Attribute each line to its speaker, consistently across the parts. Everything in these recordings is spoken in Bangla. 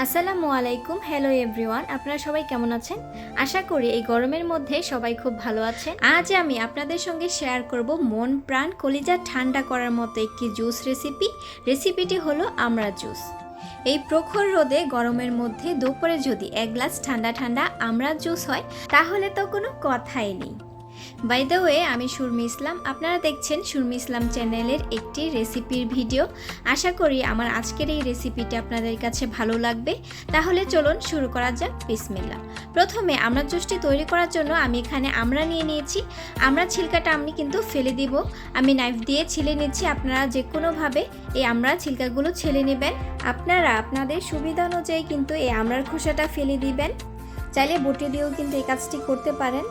Speaker 1: আসসালামু আলাইকুম হ্যালো এভরিওয়ান আপনারা সবাই কেমন আছেন? আশা করি এই গরমের মধ্যে সবাই খুব ভালো আছেন। আজ আমি আপনাদের সঙ্গে শেয়ার করব মন, প্রাণ, কলিজা ঠান্ডা করার মতো একটি জুস রেসিপি রেসিপিটি হলো আমড়া জুস এই প্রখর রোদে গরমের মধ্যে দুপুরে যদি এক গ্লাস ঠান্ডা ঠান্ডা আমড়া জুস হয়, তাহলে তো কোনো কথাই নেই। বাই দ্য ওয়ে আমি সুরমি ইসলাম। আপনারা দেখছেন সুরমি ইসলাম চ্যানেলের একটি রেসিপির ভিডিও। আশা করি আমার আজকের এই রেসিপিটি আপনাদের কাছে ভালো লাগবে। তাহলে চলুন শুরু করা যাক। বিসমিল্লা প্রথমে আমরা জুসটি তৈরি করার জন্য আমি এখানে আমরা নিয়ে নিয়েছি। আমরা ছিলকাটা আমি কিন্তু ফেলে দিব। আমি নাইফ দিয়ে ছিলে নিচ্ছি। আপনারা যে কোনোভাবে এই আমরা ছিলকাগুলো ছেলে নেবেন। আপনারা আপনাদের সুবিধা অনুযায়ী কিন্তু এই আমড়ার খোসাটা ফেলে দিবেন। চাইলে বটি দিয়েও কিন্তু এই কাজটি করতে পারেন।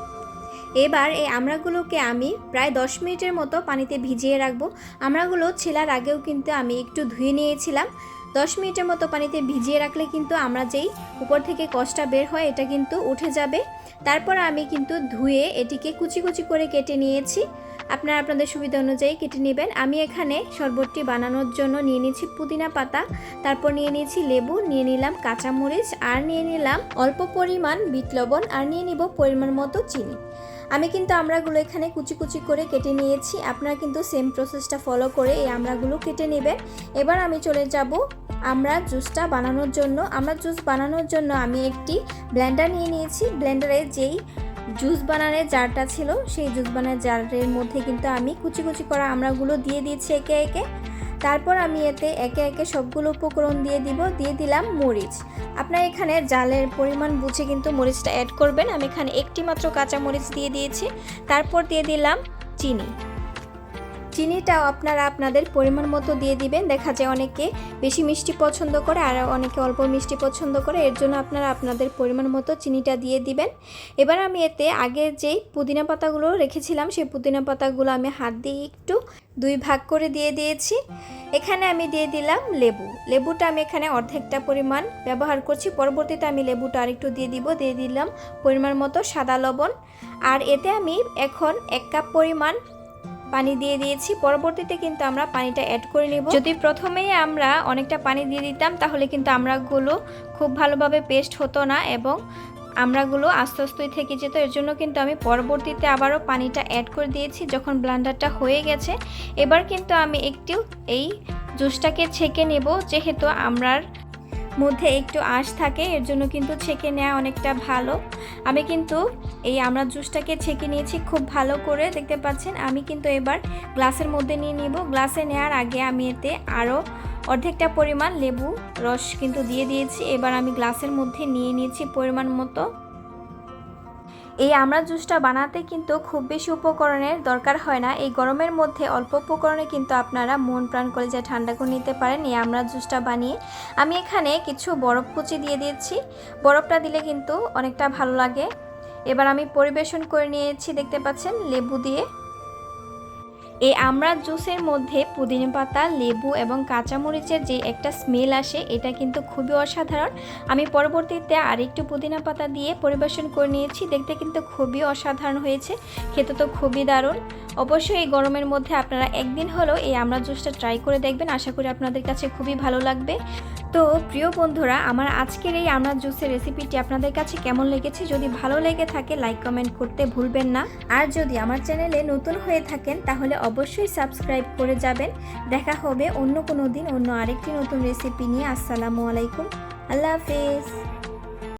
Speaker 1: এবার এই আমড়াগুলোকে আমি প্রায় দশ মিনিটের মতো পানিতে ভিজিয়ে রাখব। আমড়াগুলো ছেলার আগেও কিন্তু আমি একটু ধুয়ে নিয়েছিলাম। দশ মিনিটের মতো পানিতে ভিজিয়ে রাখলে কিন্তু আমরা যেই উপর থেকে কষটা বের হয় এটা কিন্তু উঠে যাবে। তারপর আমি কিন্তু ধুয়ে এটিকে কুচি কুচি করে কেটে নিয়েছি। আপনারা আপনাদের সুবিধা অনুযায়ী কেটে নেবেন। আমি এখানে শরবতটি বানানোর জন্য নিয়ে নিয়েছি পুদিনা পাতা, তারপর নিয়ে নিয়েছি লেবু, নিয়ে নিলাম কাঁচামরিচ, আর নিয়ে নিলাম অল্প পরিমাণ বিট লবণ, আর নিয়ে নিব পরিমাণ মতো চিনি। আমি কিন্তু আমড়াগুলো এখানে কুচি কুচি করে কেটে নিয়েছি। আপনারা কিন্তু সেম প্রসেসটা ফলো করে এই আমড়াগুলো কেটে নেবেন। এবার আমি চলে যাব আমরা জুসটা বানানোর জন্য। আমরা জুস বানানোর জন্য আমি একটি ব্লেন্ডার নিয়ে নিয়েছি। ব্লেন্ডারে যেই জুস বানানোর জারটা ছিল, সেই জুস বানানোর জারের মধ্যে কিন্তু আমি কুচি কুচি করা আমড়াগুলো দিয়ে দিয়েছি একে একে। তারপর আমি এতে একে একে সবগুলো উপকরণ দিয়ে দিব, দিয়ে দিলাম মরিচ। আপনার এখানে জালের পরিমাণ বুঝে কিন্তু মরিচটা অ্যাড করবেন। আমি এখানে একটি মাত্র কাঁচা মরিচ দিয়ে দিয়েছি। তারপর দিয়ে দিলাম চিনি। চিনিটাও আপনারা আপনাদের পরিমাণ মতো দিয়ে দিবেন। দেখা যায় অনেকে বেশি মিষ্টি পছন্দ করে আর অনেকে অল্প মিষ্টি পছন্দ করে। এর জন্য আপনারা আপনাদের পরিমাণ মতো চিনিটা দিয়ে দিবেন। এবার আমি এতে আগে যেই পুদিনা পাতাগুলো রেখেছিলাম, সেই পুদিনা পাতাগুলো আমি হাত দিয়ে একটু দুই ভাগ করে দিয়ে দিয়েছি। এখানে আমি দিয়ে দিলাম লেবু। লেবুটা আমি এখানে অর্ধেকটা পরিমাণ ব্যবহার করছি। পরবর্তীতে আমি লেবুটা আরেকটু দিয়ে দিব। দিয়ে দিলাম পরিমাণ মতো সাদা লবণ। আর এতে আমি এখন এক কাপ পরিমাণ পানি দিয়ে দিয়েছি। পরবর্তীতে কিন্তু আমরা পানিটা অ্যাড করে নেব। যদি প্রথমেই আমরা অনেকটা পানি দিয়ে দিতাম, তাহলে কিন্তু আমরাগুলো খুব ভালোভাবে পেস্ট হতো না এবং আমরাগুলো আস্তে আস্তে থেকে যেত। এর জন্য কিন্তু আমি পরবর্তীতে আবারও পানিটা অ্যাড করে দিয়েছি যখন ব্লান্ডারটা হয়ে গেছে। এবার কিন্তু আমি একটু এই জুসটাকে ছেঁকে নেব, যেহেতু আমরার মধ্যে একটু আঁশ থাকে, এর জন্য কিন্তু ছেঁকে নেওয়া অনেকটা ভালো। আমি কিন্তু এই আমরা জুসটাকে ছেঁকে নিয়েছি খুব ভালো করে, দেখতে পাচ্ছেন? আমি কিন্তু এবার গ্লাসের মধ্যে নিয়ে নিব। গ্লাসে নেওয়ার আগে আমি এতে আরও অর্ধেকটা পরিমাণ লেবু রস কিন্তু দিয়ে দিয়েছি। এবার আমি গ্লাসের মধ্যে নিয়ে নিয়েছি পরিমাণ মতো। এই আমরা জুসটা বানাতে কিন্তু খুব বেশি উপকরণের দরকার হয় না। এই গরমের মধ্যে অল্প উপকরণে কিন্তু আপনারা মন প্রাণ করে যা ঠান্ডা করে নিতে পারেন এই আমরা জুসটা বানিয়ে। আমি এখানে কিছু বরফ কুচি দিয়ে দিয়েছি। বরফটা দিলে কিন্তু অনেকটা ভালো লাগে। এবার আমি পরিবেশন করে নিয়েছি, দেখতে পাচ্ছেন, লেবু দিয়ে। এই আমড়ার জুসের মধ্যে পুদিনা পাতা, লেবু এবং কাঁচামরিচের যে একটা স্মেল আসে, এটা কিন্তু খুবই অসাধারণ। আমি পরবর্তীতে আরেকটু পুদিনা পাতা দিয়ে পরিবেশন করে নিয়েছি, দেখতে কিন্তু খুবই অসাধারণ হয়েছে, খেতে তো খুবই দারুণ। অবশ্যই এই গরমের মধ্যে আপনারা একদিন হলেও এই আমরা জুসটা ট্রাই করে দেখবেন। আশা করি আপনাদের কাছে খুবই ভালো লাগবে। তো প্রিয় বন্ধুরা, আমার আজকের এই আমড়া জুসের রেসিপিটি আপনাদের কাছে কেমন লেগেছে? যদি ভালো লেগে থাকে লাইক কমেন্ট করতে ভুলবেন না। আর যদি আমার চ্যানেলে নতুন হয়ে থাকেন, তাহলে অবশ্যই সাবস্ক্রাইব করে যাবেন। দেখা হবে অন্য কোনো দিন অন্য আরেকটি নতুন রেসিপি নিয়ে। আসসালামু আলাইকুম। আল্লাহ হাফেজ।